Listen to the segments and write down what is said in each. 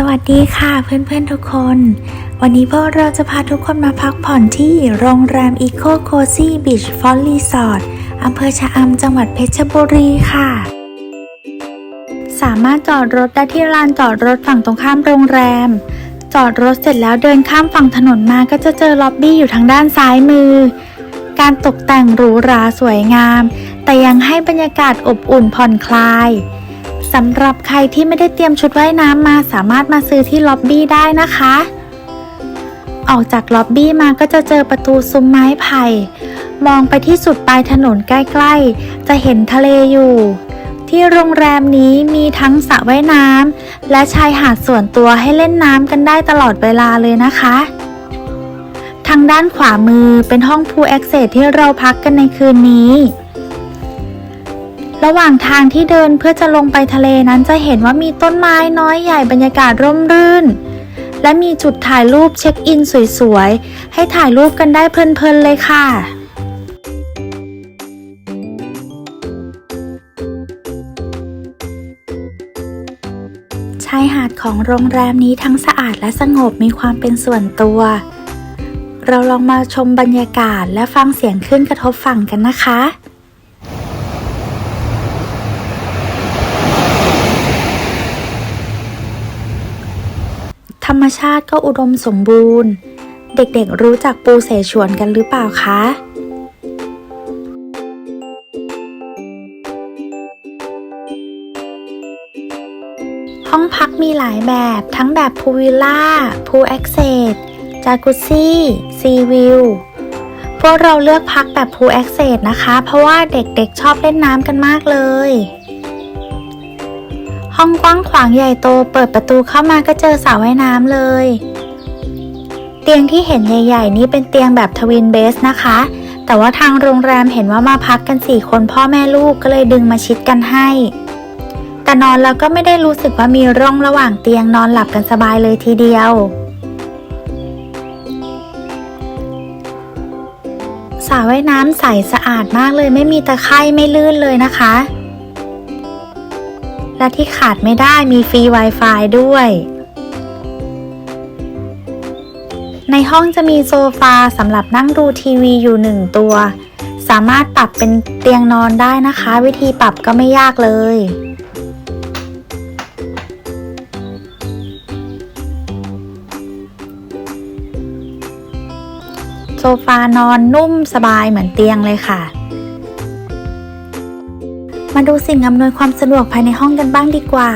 สวัสดีค่ะเพื่อนๆทุกคน วันนี้พวกเราจะพาทุกคนมาพักผ่อนที่โรงแรม Eco Cozy Beach f o l Resort อำเภอชะอำจังหวัดเพชรบุรีค่ะ สามารถจอดรถได้ที่ลานจอดรถฝั่งตรงข้ามโรงแรม จอดรถเสร็จแล้วเดินข้ามฝั่งถนนมาก็จะเจอล็อบบี้อยู่ทางด้านซ้ายมือ การตกแต่งหรูหราสวยงาม แต่ยังให้บรรยากาศอบอุ่นผ่อนคลาย สำหรับใครที่ไม่ได้เตรียมชุดว่ายน้ำมาสามารถมาซื้อที่ล็อบบี้ได้นะคะ ออกจากล็อบบี้มาก็จะเจอประตูซุ้มไม้ไผ่ มองไปที่สุดปลายถนนใกล้ๆ จะเห็นทะเลอยู่ ที่โรงแรมนี้มีทั้งสระว่ายน้ำและชายหาดส่วนตัวให้เล่นน้ำกันได้ตลอดเวลาเลยนะคะ ทางด้านขวามือเป็นห้องพูลแอคเซสที่เราพักกันในคืนนี้ ระหว่างทางที่เดินเพื่อจะลงไปทะเลนั้นจะเห็นว่ามีต้นไม้น้อยใหญ่บรรยากาศร่มรื่น และมีจุดถ่ายรูปเช็คอินสวยๆ ให้ถ่ายรูปกันได้เพลินๆเลยค่ะชายหาดของโรงแรมนี้ทั้งสะอาดและสงบมีความเป็นส่วนตัว เราลองมาชมบรรยากาศและฟังเสียงคลื่นกระทบฝั่งกันนะคะ ธรรมชาติก็อุดมสมบูรณ์ เด็กๆรู้จักปูเสฉวนกันหรือเปล่าคะห้องพักมีหลายแบบทั้งแบบพูลวิลล่าพูลแอคเซสจากุซซี่ซีวิวพวกเราเลือกพักแบบพูลแอคเซสนะคะ เพราะว่าเด็กๆชอบเล่นน้ำกันมากเลย ห้องกว้างขวางใหญ่โตเปิดประตูเข้ามาก็เจอสระว่ายน้ำเลย เตียงที่เห็นใหญ่ ๆ นี้เป็นเตียงแบบทวินเบสนะคะ แต่ว่าทางโรงแรมเห็นว่ามาพักกัน4คนพ่อแม่ลูกก็เลยดึงมาชิดกันให้ แต่นอนแล้วก็ไม่ได้รู้สึกว่ามีร่องระหว่างเตียงนอนหลับกันสบายเลยทีเดียวสระว่ายน้ำใสสะอาดมากเลยไม่มีตะไคร่ไม่ลื่นเลยนะคะ และที่ขาดไม่ได้มีฟรี Wi-Fi ด้วย ในห้องจะมีโซฟาสำหรับนั่งดูทีวีอยู่หนึ่งตัว สามารถปรับเป็นเตียงนอนได้นะคะ วิธีปรับก็ไม่ยากเลย โซฟานอนนุ่มสบายเหมือนเตียงเลยค่ะ มาดูสิ่งอำนวยความสะดวกภายในห้องกันบ้างดีกว่า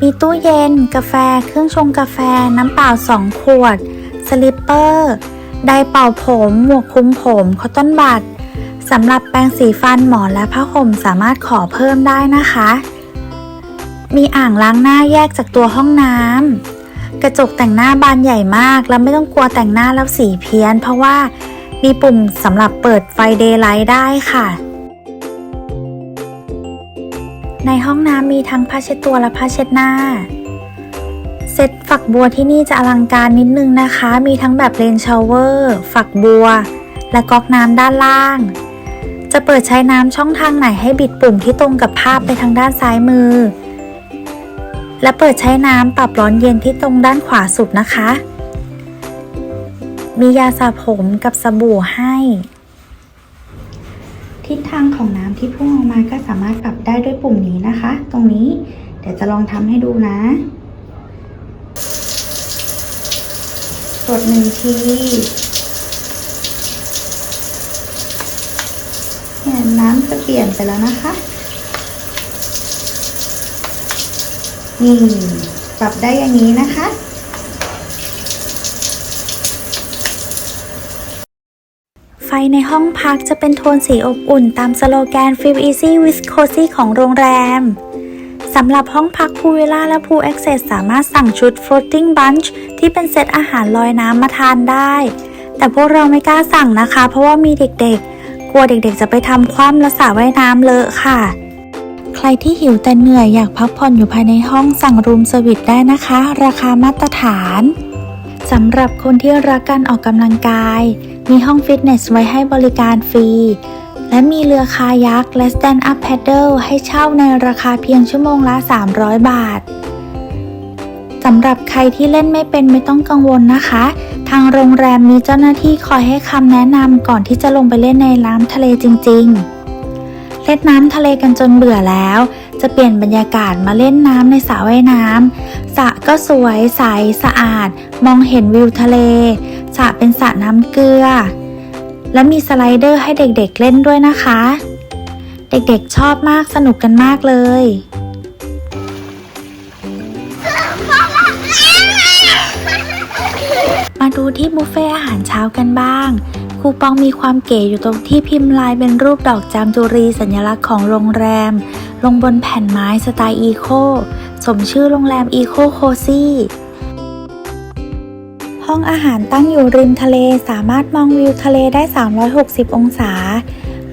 มีตู้เย็น กาแฟ เครื่องชงกาแฟ น้ำเปล่า 2 ขวด สลิปเปอร์ ไดร์เป่าผม หมวกคลุมผมคอตตอนบัดสำหรับแปรงสีฟันหมอนและผ้าห่มสามารถขอเพิ่มได้นะคะ มีอ่างล้างหน้าแยกจากตัวห้องน้ำ กระจกแต่งหน้าบานใหญ่มาก แล้วไม่ต้องกลัวแต่งหน้าแล้วสีเพี้ยน เพราะว่ามีปุ่มสำหรับเปิดไฟเดย์ไลท์ได้ค่ะ ในห้องน้ำมีทั้งผ้าเช็ดตัวและผ้าเช็ดหน้า เซตฝักบัวที่นี่จะอลังการนิดนึงนะคะ มีทั้งแบบเลนชาวเวอร์ ฝักบัว และก๊อกน้ำด้านล่าง จะเปิดใช้น้ำช่องทางไหนให้บิดปุ่มที่ตรงกับภาพไปทางด้านซ้ายมือ และเปิดใช้น้ำปรับร้อนเย็นที่ตรงด้านขวาสุดนะคะ มียาสระผมกับสบู่ให้ ทิศทางของน้ำที่พุ่งออกมาก็สามารถปรับได้ด้วยปุ่มนี้นะคะ ตรงนี้เดี๋ยวจะลองทำให้ดูนะกดหนึ่งทีเนี่ยน้ำจะเปลี่ยนไปแล้วนะคะนี่ปรับได้อย่างนี้นะคะ ไฟ ในห้องพักจะเป็นโทนสีอบอุ่นตามสโลแกน Feel Easy with Cozy ของโรงแรม สำหรับห้องพักพูลวิลล่าและพูลแอคเซสสามารถสั่งชุด floating bunch ที่เป็นเซตอาหารลอยน้ำมาทานได้ แต่พวกเราไม่กล้าสั่งนะคะ เพราะว่ามีเด็กๆ กลัวเด็กๆ จะไปทำคว่ำและสระว่ายน้ำเลอะค่ะ ใครที่หิวแต่เหนื่อยอยากพักผ่อนอยู่ภายในห้องสั่งรูมเซอร์วิสได้นะคะ ราคามาตรฐานสำหรับคนที่รักการออกกำลังกาย มีห้องฟิตเนสไว้ให้บริการฟรี และมีเรือคายักและ stand up paddle ให้เช่าในราคาเพียงชั่วโมงละ 300 บาทสำหรับใครที่เล่นไม่เป็นไม่ต้องกังวลนะคะ ทางโรงแรมมีเจ้าหน้าที่คอยให้คำแนะนำก่อนที่จะลงไปเล่นในน้ำทะเลจริง ๆ เล่นน้ำทะเลกันจนเบื่อแล้ว จะเปลี่ยนบรรยากาศมาเล่นน้ำในสระว่ายน้ำสระก็สวยใสสะอาด มองเห็นวิวทะเล สระเป็นสระน้ำเกลือ และมีสไลเดอร์ให้เด็กๆเล่นด้วยนะคะ เด็กๆชอบมากสนุกกันมากเลยมาดูที่บุฟเฟ่อาหารเช้ากันบ้าง คูปองมีความเก๋อยู่ตรงที่พิมพ์ลายเป็นรูปดอกจามจุรีสัญลักษณ์ของโรงแรม ลงบนแผ่นไม้สไตล์อีโค สมชื่อโรงแรมอีโคโคซี่ ห้องอาหารตั้งอยู่ริมทะเลสามารถมองวิวทะเลได้ 360 องศา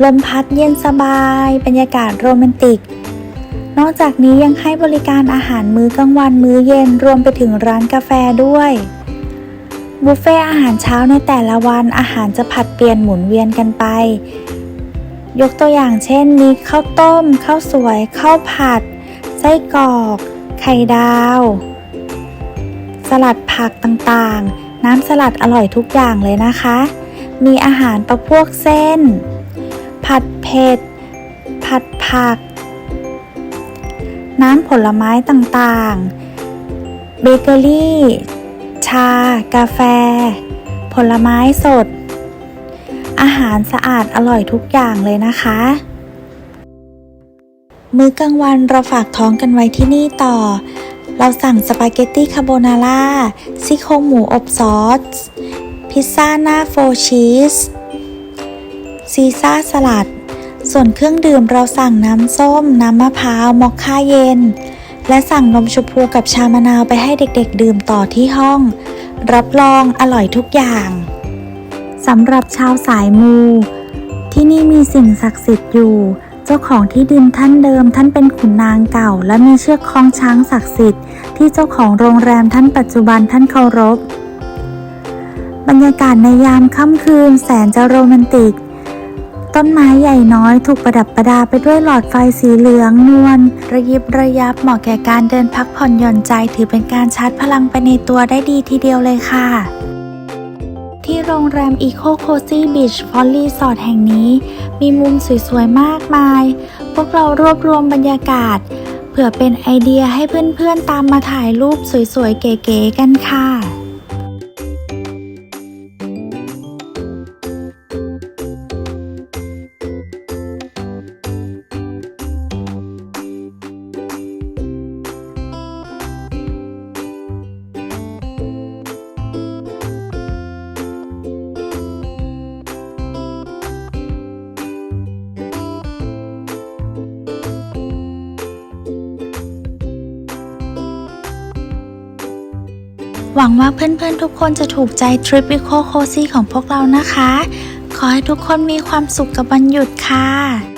ลมพัดเย็นสบาย บรรยากาศโรแมนติก นอกจากนี้ยังให้บริการอาหารมื้อกลางวันมื้อเย็นรวมไปถึงร้านกาแฟด้วยบุฟเฟ่อาหารเช้าในแต่ละวันอาหารจะผัดเปลี่ยนหมุนเวียนกันไป ยกตัวอย่างเช่นมีข้าวต้มข้าวสวยข้าวผัด ไส้กรอก ไข่ดาว สลัดผักต่างๆ น้ำสลัดอร่อยทุกอย่างเลยนะคะ มีอาหารประพวกเส้น ผัดเผ็ด ผัดผัก น้ำผลไม้ต่างๆ เบเกอรี่ ชา กาแฟ ผลไม้สด อาหารสะอาดอร่อยทุกอย่างเลยนะคะ มื้อกลางวันเราฝากท้องกันไว้ที่นี่ต่อ เราสั่งสปาเกตตี้คาโบนาร่าซี่โครงหมูอบซอส พิซซ่าหน้าโฟร์ชีส ซีซ่าสลัด ส่วนเครื่องดื่มเราสั่งน้ำส้ม น้ำมะพร้าวมอคค่าเย็น และสั่งนมชมพูกับชามะนาวไปให้เด็กๆ ดื่มต่อที่ห้อง รับรองอร่อยทุกอย่างสำหรับชาวสายมู ที่นี่มีสิ่งศักดิ์สิทธิ์อยู่ จ้าของที่ดินท่านเดิม ท่านเป็นขุนนางเก่า และมีเชือกคล้องช้างศักดิ์สิทธิ์ที่เจ้าของโรงแรมท่านปัจจุบันท่านเคารพ บรรยากาศในยามค่ำคืนแสนจะโรแมนติก ต้นไม้ใหญ่น้อยถูกประดับประดาไปด้วยหลอดไฟสีเหลืองนวลระยิบระยับเหมาะแก่การเดินพักผ่อนหย่อนใจถือเป็นการชาร์จพลังไปในตัวได้ดีทีเดียวเลยค่ะ ที่โรงแรม Eco Cozy Beach f o l l y Resort แห่งนี้ มีมุมสวยๆ มากมาย พวกเรารวบรวมบรรยากาศ เผื่อเป็นไอเดียให้เพื่อนๆตามมาถ่ายรูปสวยๆ เก๋ๆกันค่ะ หวังว่าเพื่อนๆทุกคนจะถูกใจทริป Eco Cozy ของพวกเรานะคะ ขอให้ทุกคนมีความสุขกับวันหยุดค่ะ